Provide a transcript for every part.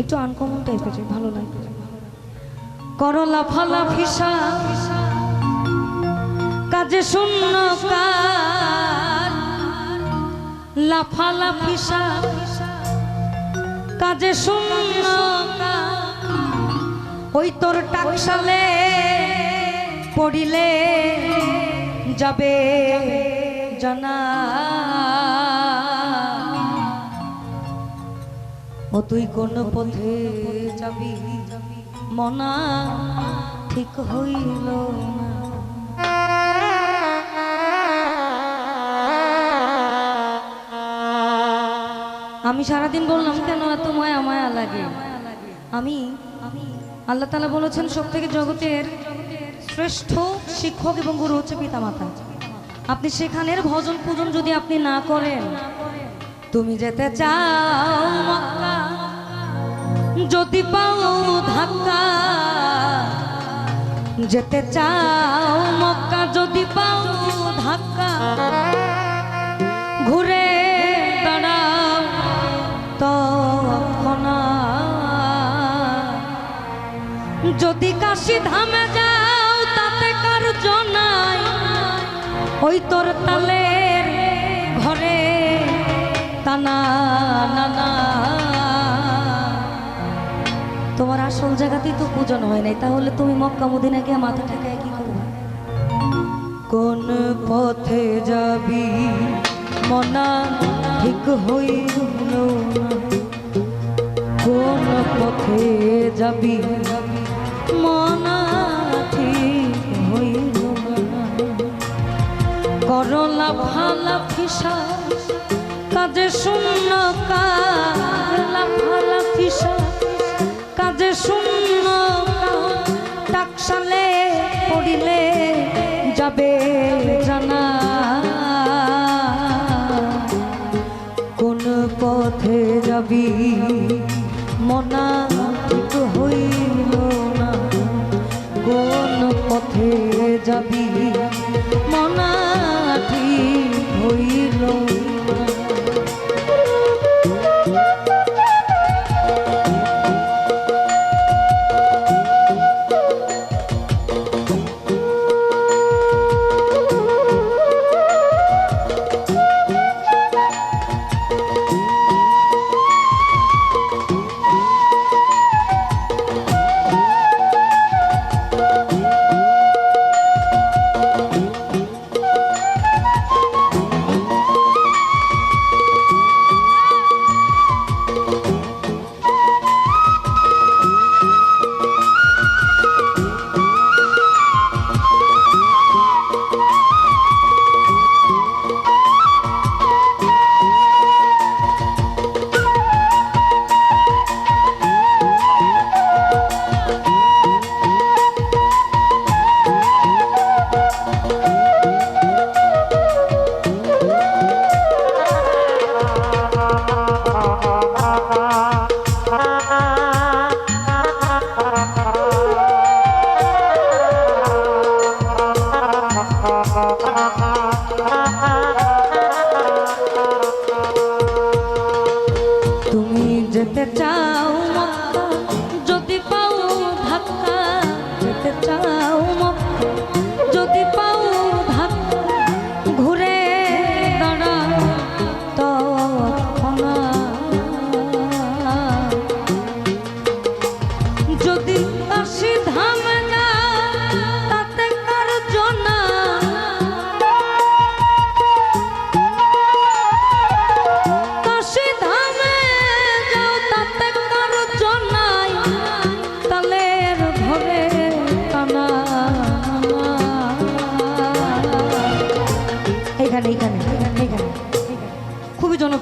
একটু আনকমন টাইপের ভালো লাগে করলা ফলা ফিসা, কাজে শূন্য কার ফিসা, কাজে শূন্য ওই তোর টাকশালে পড়িলে যাবে জানা। তুই কোন পথে যাবি? মনা ঠিক হইল আমি সারাদিন বললাম, কেন এত মায়া মায়া লাগে? আমি, আল্লাহ তালা বলেছেন সব থেকে জগতের শ্রেষ্ঠ শিক্ষক এবং গুরু হচ্ছে পিতামাতা। আপনি সেখানের ভজন পূজন যদি আপনি না করেন, তুমি যেতে চাও যদি পাও ধাক্কা, যেতে চাও মক্কা, যদি পাও ধাক্কা, ঘুরে দাঁড়াও তৎক্ষণাৎ। যদি কাশি ধামে যাও, তাতে কার জনাই ওই তোর তালের ঘরে টানা নানা আসল জায়গাতেই তো পূজন হয় নাই, তাহলে তুমি মক্কা মদিনা গিয়ে মাথা ঠেকায় কি করবে? কোন পথে যাবি? মনা ঠিক হইল না। কোন পথে যাবি? মনা ঠিক করলা ভালা ফিসা, কাজে শূন্য কালা ভালা ফিসা। কাজে শূন্য টাকশালে পড়িলে যাবে জানা। কোন পথে যাবি মনা ঠিক হইল না? কোন পথে যাবি মনা ঠিক হইল না?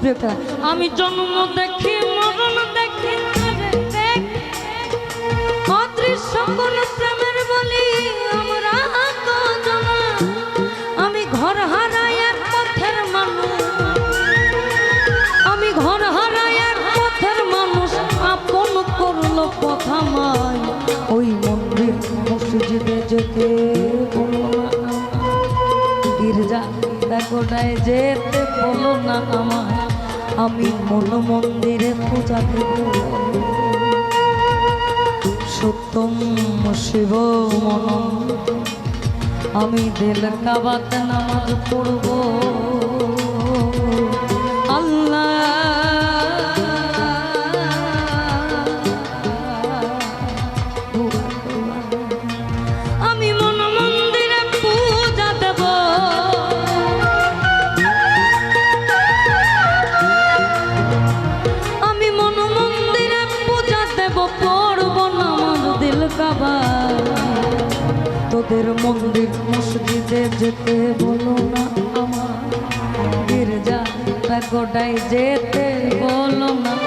খুবই আমি জন্ম দেখি, মরণ দেখি আমি ঘর হারাই এক আমি ঘর হারাই এক মানুষ। আপন ওই মন্দির মসজিদে যেতে গির্জা দেখোটায় যেতে বলো না আমায়। আমি মন মন্দিরে পূজা দেব। সত্যম শিব মনম। আমি দিল কাবাতে নামাজ পড়ব। তোদের মন্দির মসজিদে যেতে বলো না আমার। গির্জা গোটাই যেতে বলো না।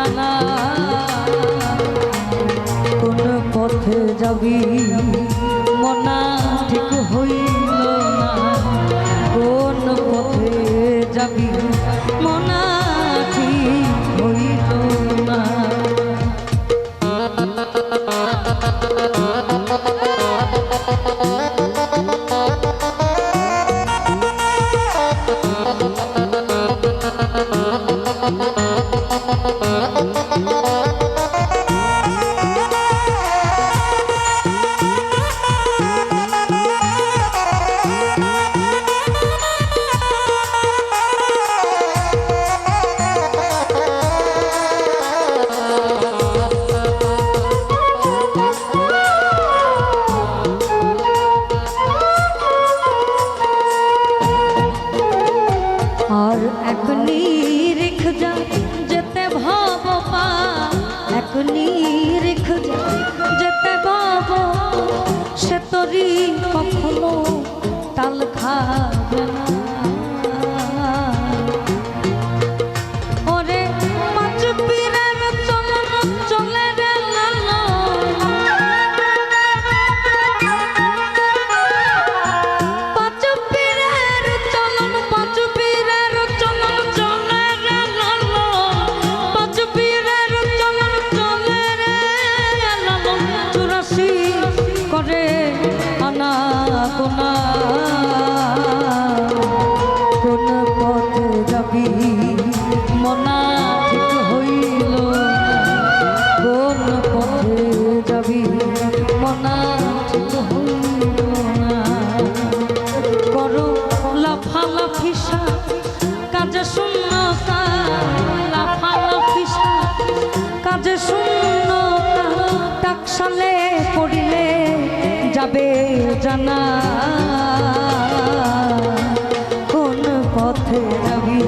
জানা কোন পথে যাবি? পাগলির খুঁজে যেতে বাবা সে তরি যাবে জানা। কোন পথে যাবি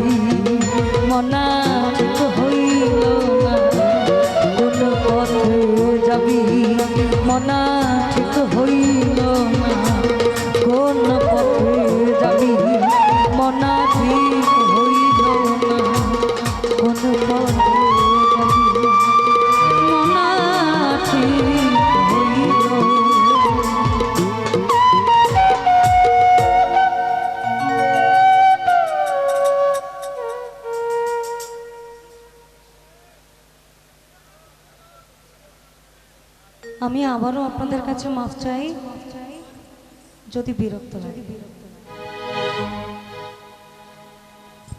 মনা হইল না। কোন পথে যাবি? মনা হইল আবারও আপনাদের কাছে মাফ চাই যদি বিরক্ত লাগে।